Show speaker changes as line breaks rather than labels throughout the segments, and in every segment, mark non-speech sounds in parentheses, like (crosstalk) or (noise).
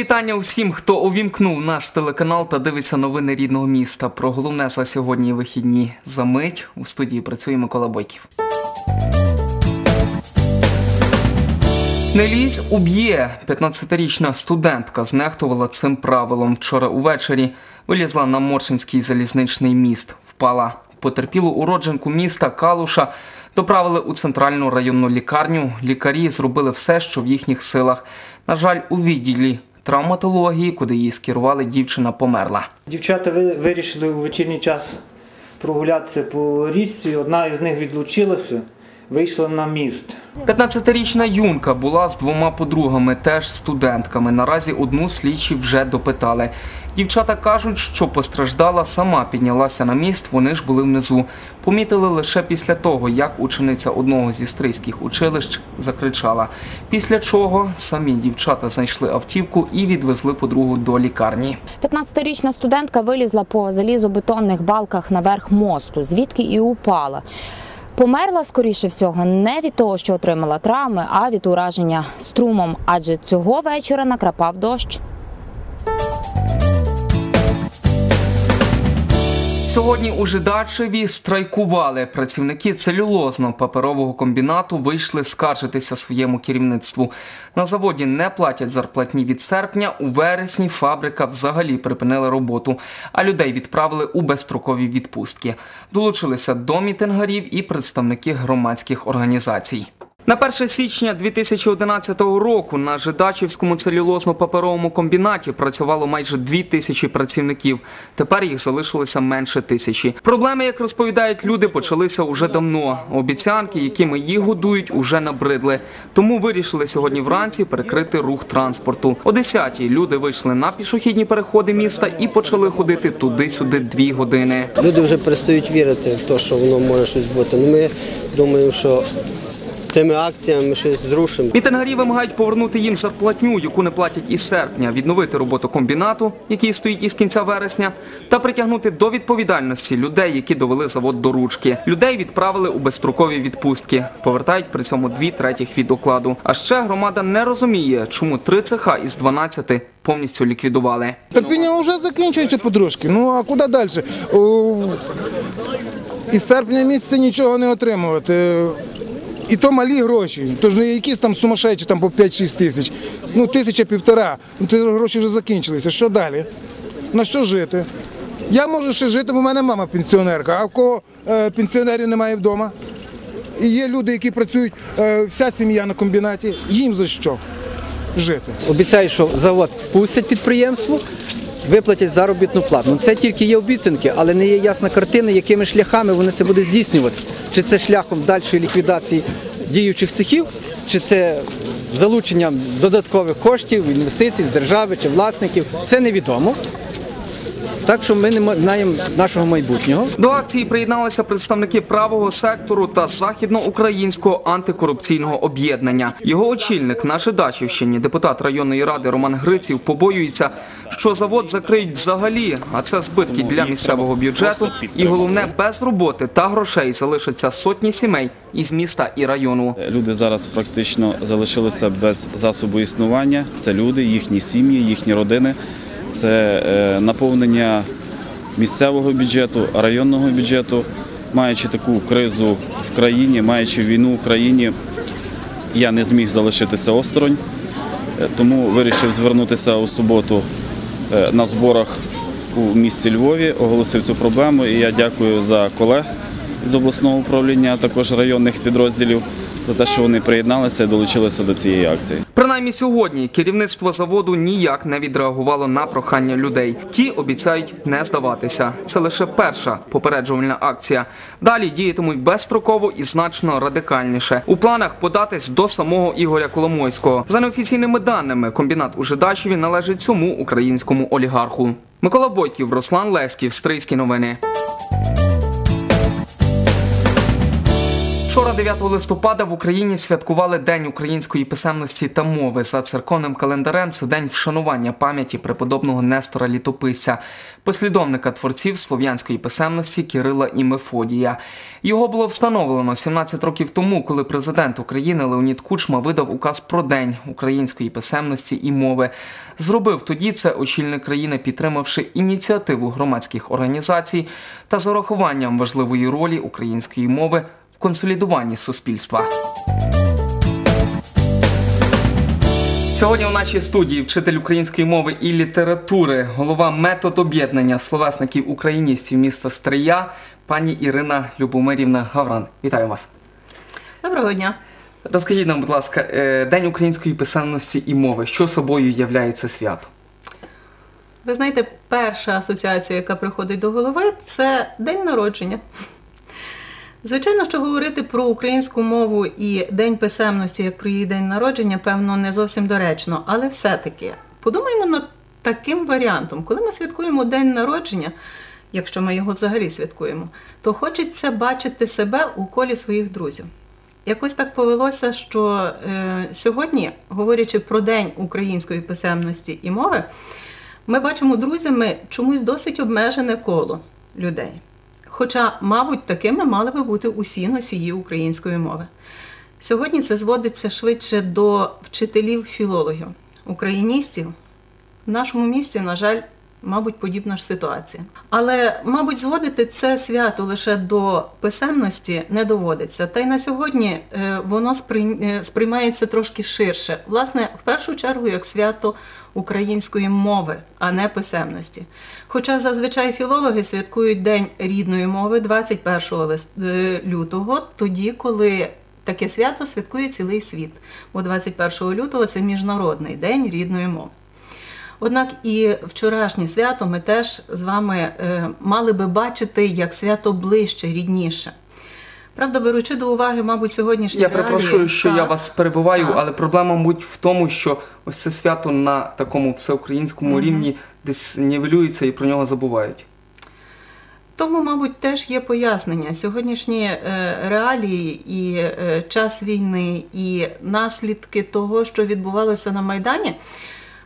вітання усім, хто увімкнув наш телеканал та дивиться новини рідного міста. Про головне за сьогодні вихідні за мить у студії працює Микола Бойків. Не лізь уб'є. 15-річна студентка знехтувала цим правилом. Вчора увечері вилізла на Моршинський залізничний міст. Впала. Потерпілу уродженку міста Калуша доправили у центральну районну лікарню. Лікарі зробили все, що в їхніх силах. На жаль, у відділі травматології, куди її скерували, дівчина померла.
Дівчата ви- вирішили у вечірній час прогулятися по річці. Одна із них відлучилася, вийшла на міст.
15-річна юнка була з двома подругами, теж студентками. Наразі одну слідчі вже допитали. Дівчата кажуть, що постраждала сама піднялася на міст, вони ж були внизу. Помітили лише після того, як учениця одного зі стрийських училищ закричала. Після чого самі дівчата знайшли автівку і відвезли подругу до лікарні.
15-річна студентка вилізла по залізобетонних балках наверх мосту, звідки і упала. Померла, скоріше всього, не від того, що отримала травми, а від ураження струмом, адже цього вечора накрапав дощ.
Сьогодні у Жидачеві страйкували. Працівники целюлозно-паперового комбінату вийшли скаржитися своєму керівництву. На заводі не платять зарплатні від серпня. У вересні фабрика взагалі припинила роботу, а людей відправили у безстрокові відпустки. Долучилися до мітингарів і представники громадських організацій. На 1 січня 2011 року на Жидачівському целюлозно-паперовому комбінаті працювало майже дві тисячі працівників. Тепер їх залишилося менше тисячі. Проблеми, як розповідають люди, почалися уже давно. Обіцянки, якими їх годують, уже набридли. Тому вирішили сьогодні вранці перекрити рух транспорту. О 10-й люди вийшли на пішохідні переходи міста і почали ходити туди-сюди дві години.
Люди вже перестають вірити в те, що воно може щось бути. Ну, ми думаємо, що тими акціями ми щось зрушимо.
Мітингарі вимагають повернути їм зарплатню, яку не платять із серпня, відновити роботу комбінату, який стоїть із кінця вересня, та притягнути до відповідальності людей, які довели завод до ручки. Людей відправили у безстрокові відпустки, повертають при цьому дві третіх від окладу. А ще громада не розуміє, чому три цеха із 12 повністю ліквідували.
Терпіння вже закінчується подружки. Ну а куди далі? Із серпня місяця нічого не отримувати. І то малі гроші, то ж не якісь там сумасшедші там по 5-6 тисяч. Ну, тисяча півтора. Ну ті гроші вже закінчилися. Що далі? На що жити? Я можу ще жити, бо в мене мама пенсіонерка, а в кого е, пенсіонерів немає вдома. І є люди, які працюють, е, вся сім'я на комбінаті. Їм за що жити?
Обіцяють, що завод пустять підприємство, виплатять заробітну плату. Ну, це тільки є обіцянки, але не є ясна картина, якими шляхами вони це буде здійснювати. Чи це шляхом дальшої ліквідації діючих цехів, чи це залученням додаткових коштів, інвестицій з держави чи власників. Це невідомо. Так що ми не знаємо нашого майбутнього.
До акції приєдналися представники правого сектору та західноукраїнського антикорупційного об'єднання. Його очільник на Жидачівщині, депутат районної ради Роман Гриців, побоюється, що завод закриють взагалі, а це збитки для місцевого бюджету. І головне, без роботи та грошей залишаться сотні сімей із міста і району.
Люди зараз практично залишилися без засобу існування. Це люди, їхні сім'ї, їхні родини. Це е, наповнення місцевого бюджету, районного бюджету. Маючи таку кризу в країні, маючи війну в країні, я не зміг залишитися осторонь, Е, тому вирішив звернутися у суботу е, на зборах у місті Львові, оголосив цю проблему. І я дякую за колег з обласного управління, а також районних підрозділів за те, що вони приєдналися і долучилися до цієї акції.
Принаймні сьогодні керівництво заводу ніяк не відреагувало на прохання людей. Ті обіцяють не здаватися. Це лише перша попереджувальна акція. Далі діятимуть безстроково і значно радикальніше. У планах податись до самого Ігоря Коломойського. За неофіційними даними, комбінат у Жидачеві належить цьому українському олігарху. Микола Бойків, Руслан Леськів, Стрийські новини. Вчора, 9 листопада, в Україні святкували День української писемності та мови. За церковним календарем це день вшанування пам'яті преподобного Нестора Літописця, послідовника творців слов'янської писемності Кирила і Мефодія. Його було встановлено 17 років тому, коли президент України Леонід Кучма видав указ про День української писемності і мови. Зробив тоді це очільник країни, підтримавши ініціативу громадських організацій та з урахуванням важливої ролі української мови консолідуванні суспільства. Сьогодні у нашій студії вчитель української мови і літератури, голова метод об'єднання словесників україністів міста Стрия, пані Ірина Любомирівна Гавран. Вітаю вас.
Доброго дня.
Розкажіть нам, будь ласка, е, День української писемності і мови. Що собою являє це свято?
Ви знаєте, перша асоціація, яка приходить до голови, це день народження. Звичайно, що говорити про українську мову і День писемності, як про її день народження, певно, не зовсім доречно, але все-таки подумаємо над таким варіантом, коли ми святкуємо день народження, якщо ми його взагалі святкуємо, то хочеться бачити себе у колі своїх друзів. Якось так повелося, що е, сьогодні, говорячи про День української писемності і мови, ми бачимо друзями чомусь досить обмежене коло людей. Хоча, мабуть, такими мали би бути усі носії української мови. Сьогодні це зводиться швидше до вчителів-філологів, україністів. В нашому місті, на жаль, мабуть, подібна ж ситуація. Але, мабуть, зводити це свято лише до писемності не доводиться. Та й на сьогодні е, воно е, сприймається трошки ширше. Власне, в першу чергу як свято української мови, а не писемності. Хоча зазвичай філологи святкують День рідної мови 21 е, лютого, тоді, коли таке свято святкує цілий світ. Бо 21 лютого це міжнародний день рідної мови. Однак і вчорашнє свято ми теж з вами е, мали би бачити як свято ближче, рідніше. Правда, беручи до уваги, мабуть, сьогоднішні
Я перепрошую, що я вас перебиваю,
Так.
але проблема, мабуть, в тому, що ось це свято на такому всеукраїнському рівні десь нівелюється і про нього забувають.
Тому, мабуть, теж є пояснення. Сьогоднішні е, реалії і е, час війни, і наслідки того, що відбувалося на Майдані,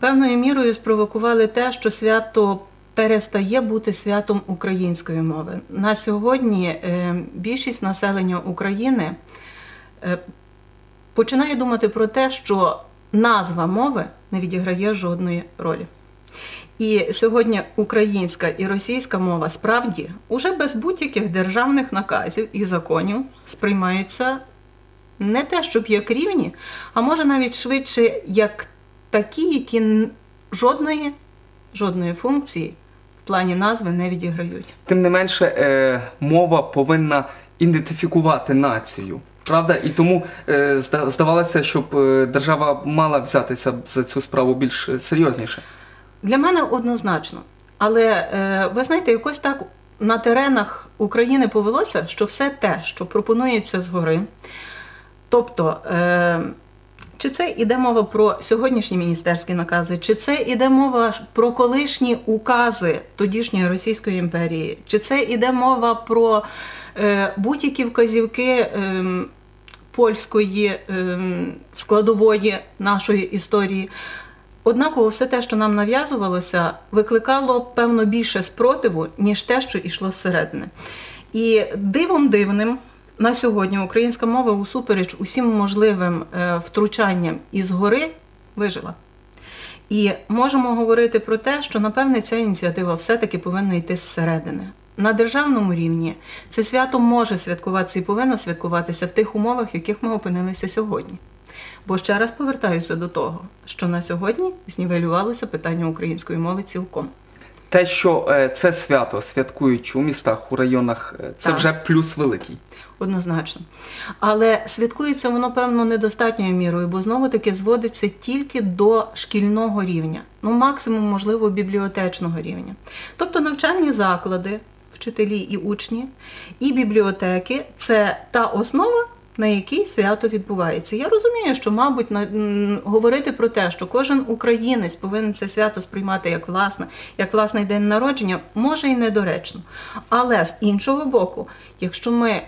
певною мірою спровокували те, що свято перестає бути святом української мови. На сьогодні е, більшість населення України е, починає думати про те, що назва мови не відіграє жодної ролі. І сьогодні українська і російська мова справді уже без будь-яких державних наказів і законів сприймаються не те, щоб як рівні, а може навіть швидше як такі, які жодної, жодної функції в плані назви не відіграють.
Тим не менше, е, мова повинна ідентифікувати націю. Правда, і тому е, здавалося, щоб е, держава мала взятися за цю справу більш серйозніше.
Для мене однозначно. Але е, ви знаєте, якось так на теренах України повелося, що все те, що пропонується згори, тобто. Е, чи це іде мова про сьогоднішні міністерські накази, чи це іде мова про колишні укази тодішньої Російської імперії, чи це іде мова про е, будь-які вказівки ем, польської ем, складової нашої історії. Однаково все те, що нам нав'язувалося, викликало певно більше спротиву, ніж те, що йшло зсередини. І дивом дивним на сьогодні українська мова усупереч усім можливим е, втручанням із гори вижила. І можемо говорити про те, що напевне ця ініціатива все-таки повинна йти зсередини. На державному рівні це свято може святкуватися і повинно святкуватися в тих умовах, в яких ми опинилися сьогодні. Бо ще раз повертаюся до того, що на сьогодні знівелювалося питання української мови цілком.
Те, що е, це свято святкують у містах, у районах, е, це
Так.
вже плюс великий.
Однозначно. Але святкується воно, певно, недостатньою мірою, бо знову таки зводиться тільки до шкільного рівня, ну максимум, можливо, бібліотечного рівня. Тобто навчальні заклади, вчителі і учні, і бібліотеки це та основа. На якій свято відбувається. Я розумію, що, мабуть, на, говорити про те, що кожен українець повинен це свято сприймати як власне, як власний день народження, може і недоречно. Але з іншого боку, якщо ми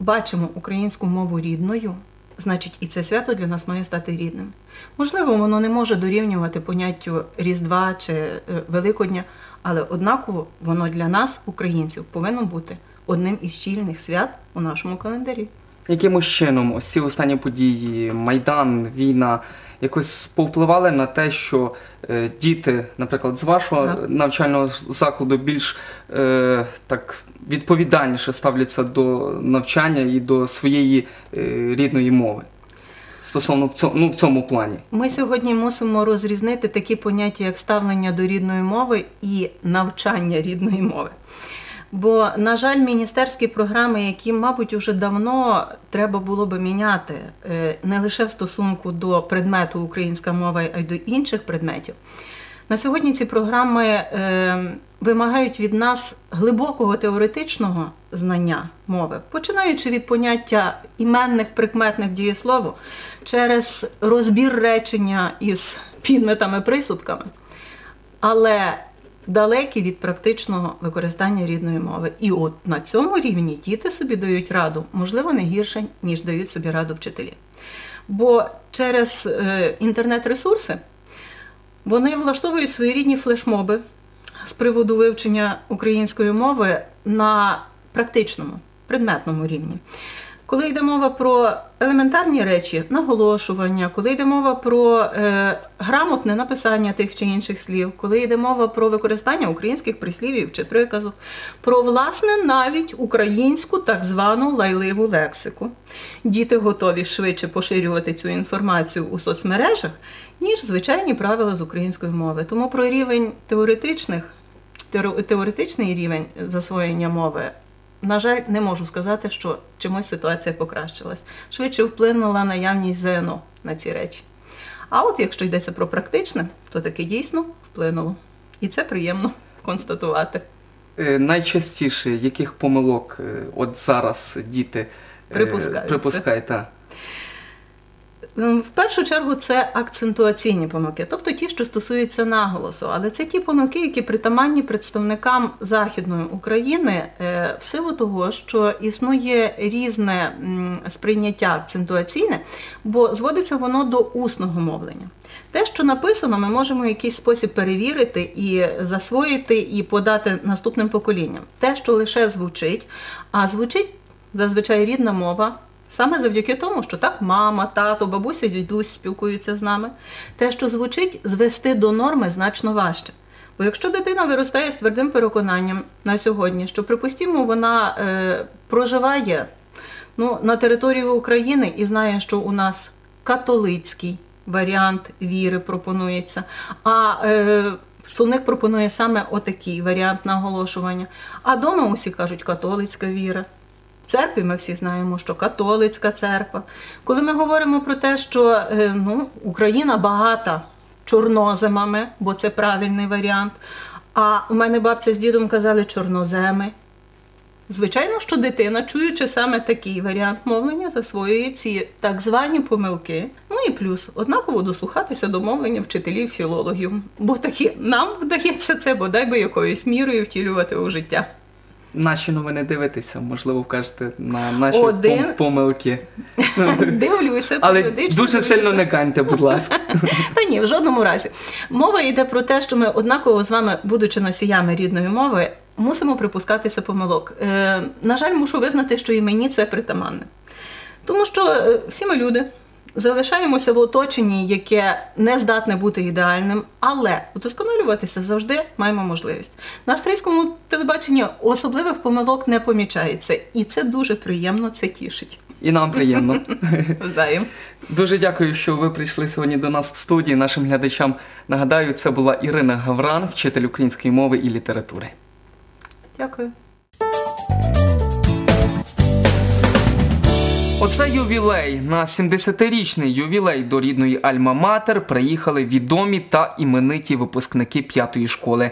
бачимо українську мову рідною, значить і це свято для нас має стати рідним. Можливо, воно не може дорівнювати поняттю Різдва чи е, Великодня, але однаково воно для нас, українців, повинно бути одним із щільних свят у нашому календарі.
Якимось чином ось ці останні події, Майдан, війна, якось повпливали на те, що е, діти, наприклад, з вашого
Так.
навчального закладу більш е, так відповідальніше ставляться до навчання і до своєї е, рідної мови. Стосовно в цьому, ну, в цьому плані.
Ми сьогодні мусимо розрізнити такі поняття, як ставлення до рідної мови і навчання рідної мови. Бо, на жаль, міністерські програми, які, мабуть, уже давно треба було би міняти е, не лише в стосунку до предмету українська мова, а й до інших предметів. На сьогодні ці програми е, вимагають від нас глибокого теоретичного знання мови, починаючи від поняття іменних прикметних дієслову через розбір речення із підметами присудками, але далекі від практичного використання рідної мови. І от на цьому рівні діти собі дають раду, можливо, не гірше, ніж дають собі раду вчителі. Бо через е, інтернет-ресурси вони влаштовують свої рідні флешмоби з приводу вивчення української мови на практичному, предметному рівні. Коли йде мова про елементарні речі, наголошування, коли йде мова про е, грамотне написання тих чи інших слів, коли йде мова про використання українських прислів'їв чи приказок, про власне навіть українську так звану лайливу лексику, діти готові швидше поширювати цю інформацію у соцмережах, ніж звичайні правила з української мови. Тому про рівень теоретичних теоретичний рівень засвоєння мови, на жаль, не можу сказати, що чимось ситуація покращилась. Швидше вплинула наявність ЗНО на ці речі. А от якщо йдеться про практичне, то таки дійсно вплинуло. І це приємно констатувати.
Е, найчастіше яких помилок е, от зараз діти
припускають?
Припускають? Та?
В першу чергу це акцентуаційні помилки, тобто ті, що стосуються наголосу. Але це ті помилки, які притаманні представникам Західної України е, в силу того, що існує різне сприйняття акцентуаційне, бо зводиться воно до усного мовлення. Те, що написано, ми можемо в якийсь спосіб перевірити і засвоїти, і подати наступним поколінням. Те, що лише звучить, а звучить зазвичай рідна мова. Саме завдяки тому, що так мама, тато, бабуся, дідусь спілкуються з нами. Те, що звучить, звести до норми значно важче. Бо якщо дитина виростає з твердим переконанням на сьогодні, що, припустімо, вона е, проживає ну, на території України і знає, що у нас католицький варіант віри пропонується, а е, словник пропонує саме отакий варіант наголошування. А дома усі кажуть католицька віра. Церкві ми всі знаємо, що католицька церква. Коли ми говоримо про те, що е, ну, Україна багата чорноземами, бо це правильний варіант. А у мене бабця з дідом казали чорноземи. Звичайно, що дитина, чуючи саме такий варіант мовлення, засвоює ці так звані помилки. Ну і плюс однаково дослухатися до мовлення вчителів філологів. Бо таки нам вдається це бодай би якоюсь мірою втілювати у життя.
Наші новини дивитися, можливо, вкажете на наші
Один.
пом- помилки. (laughs)
Дивлюся,
Але
періодично
дуже
дивлюся.
сильно не каньте, будь ласка. (laughs)
Та ні, в жодному разі. Мова йде про те, що ми однаково з вами, будучи носіями рідної мови, мусимо припускатися помилок. Е, на жаль, мушу визнати, що і мені це притаманне. Тому що е, всі ми люди. Залишаємося в оточенні, яке не здатне бути ідеальним, але удосконалюватися завжди маємо можливість. На австрійському телебаченні особливих помилок не помічається, і це дуже приємно, це тішить.
І нам приємно. (laughs)
Взаєм.
Дуже дякую, що ви прийшли сьогодні до нас в студії. Нашим глядачам нагадаю, це була Ірина Гавран, вчитель української мови і літератури.
Дякую.
Оце ювілей. На 70-річний ювілей до рідної Альма-Матер приїхали відомі та імениті випускники п'ятої школи.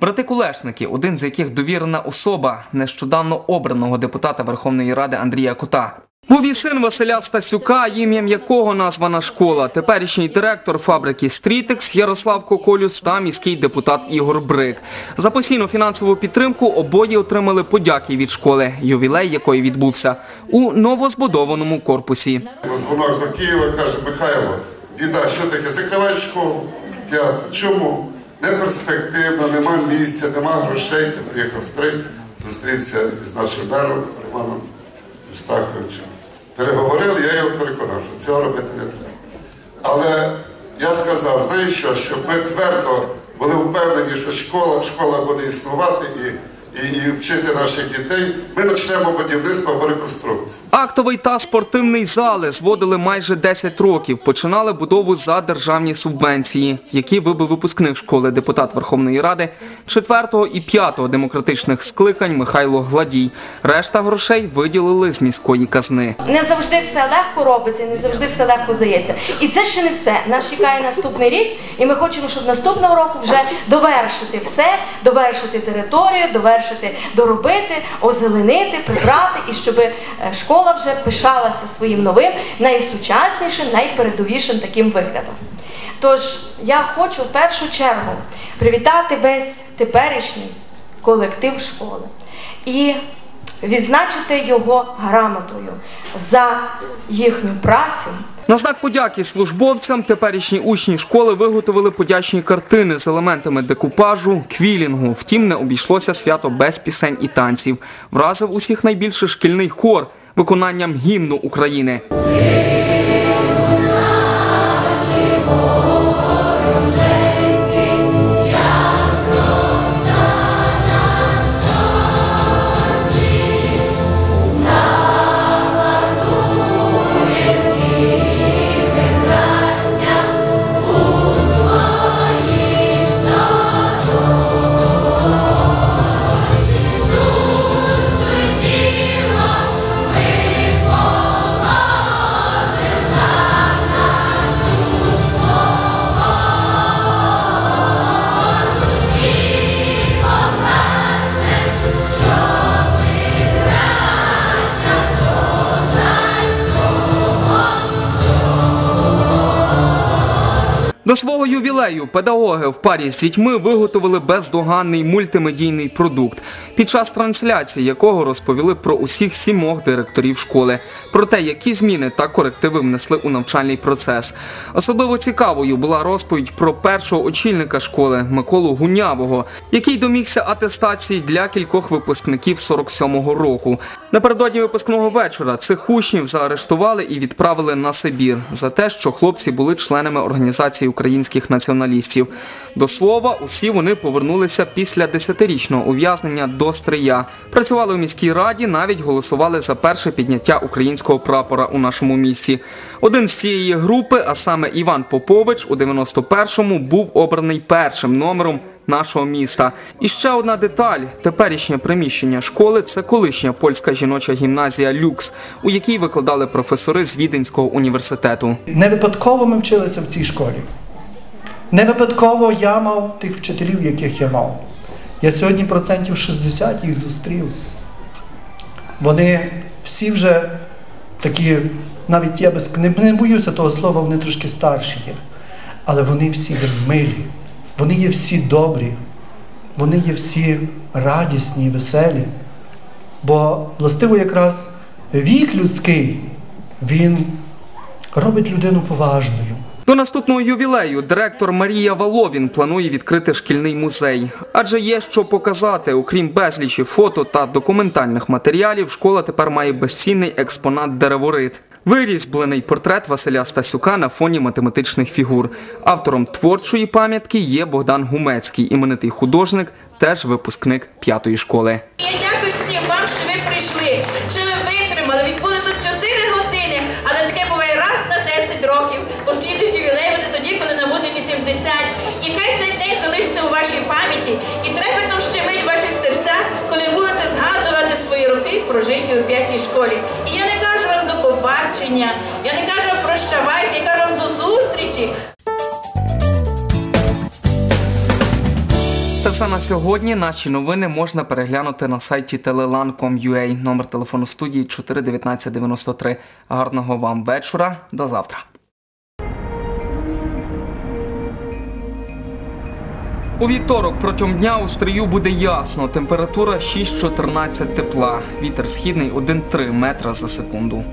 Брати Кулешники, один з яких довірена особа нещодавно обраного депутата Верховної Ради Андрія Кота. Був і син Василя Стасюка, ім'ям якого названа школа. Теперішній директор фабрики Стрітекс Ярослав Коколюс та міський депутат Ігор Брик. За постійну фінансову підтримку обоє отримали подяки від школи, ювілей якої відбувся у новозбудованому корпусі.
Дзвонок до Києва каже, Михайло, біда, що таке? Закривають школу. Я чому? Не перспективно, нема місця, нема грошей. Я приїхав з три, зустрівся з нашим мером Романом Юстаховичем. Переговорили, я його переконав, що цього робити не треба. Але я сказав, знаєш що, щоб ми твердо були впевнені, що школа, школа буде існувати і, і, і вчити наших дітей, ми почнемо будівництво або реконструкцію.
Актовий та спортивний зали зводили майже 10 років. Починали будову за державні субвенції, які вибив випускник школи депутат Верховної Ради 4 і 5 демократичних скликань Михайло Гладій. Решта грошей виділили з міської казни.
Не завжди все легко робиться, не завжди все легко здається. І це ще не все. Нас чекає наступний рік, і ми хочемо, щоб наступного року вже довершити все, довершити територію, довершити, доробити, озеленити, прибрати, і щоб е, школа вже пишалася своїм новим, найсучаснішим, найпередовішим таким виглядом. Тож я хочу в першу чергу привітати весь теперішній колектив школи і відзначити його грамотою за їхню працю.
На знак подяки службовцям теперішні учні школи виготовили подячні картини з елементами декупажу, квілінгу. Втім, не обійшлося свято без пісень і танців. Вразив усіх найбільше шкільний хор виконанням гімну України. До свого ювілею педагоги в парі з дітьми виготовили бездоганний мультимедійний продукт, під час трансляції якого розповіли про усіх сімох директорів школи, про те, які зміни та корективи внесли у навчальний процес. Особливо цікавою була розповідь про першого очільника школи Миколу Гунявого, який домігся атестації для кількох випускників 47-го року. Напередодні випускного вечора цих учнів заарештували і відправили на Сибір за те, що хлопці були членами організації українських націоналістів. До слова, усі вони повернулися після десятирічного ув'язнення до Стрия. Працювали у міській раді, навіть голосували за перше підняття українського прапора у нашому місті. Один з цієї групи, а саме Іван Попович, у 91-му був обраний першим номером нашого міста. І ще одна деталь: теперішнє приміщення школи це колишня польська жіноча гімназія Люкс, у якій викладали професори з Віденського університету.
Не випадково ми вчилися в цій школі. Не випадково я мав тих вчителів, яких я мав. Я сьогодні процентів 60 їх зустрів. Вони всі вже такі, навіть я без не, не боюся того слова, вони трошки старші є. Але вони всі милі, вони є всі добрі, вони є всі радісні і веселі. Бо властиво якраз вік людський, він робить людину поважною.
До наступного ювілею директор Марія Воловін планує відкрити шкільний музей, адже є що показати. Окрім безлічі фото та документальних матеріалів, школа тепер має безцінний експонат дереворит. Вирізблений портрет Василя Стасюка на фоні математичних фігур. Автором творчої пам'ятки є Богдан Гумецький, іменитий художник, теж випускник п'ятої школи.
Я дякую всім вам, що ви прийшли, прожиті у п'ятій школі. І я не кажу вам до побачення, я не кажу вам прощавайте, я кажу вам до зустрічі.
Це все на сьогодні. Наші новини можна переглянути на сайті telelan.com.ua. Номер телефону студії 41993. Гарного вам вечора. До завтра. У вівторок протягом дня у стрію буде ясно. Температура 6-14 тепла. Вітер східний 1-3 метра за секунду.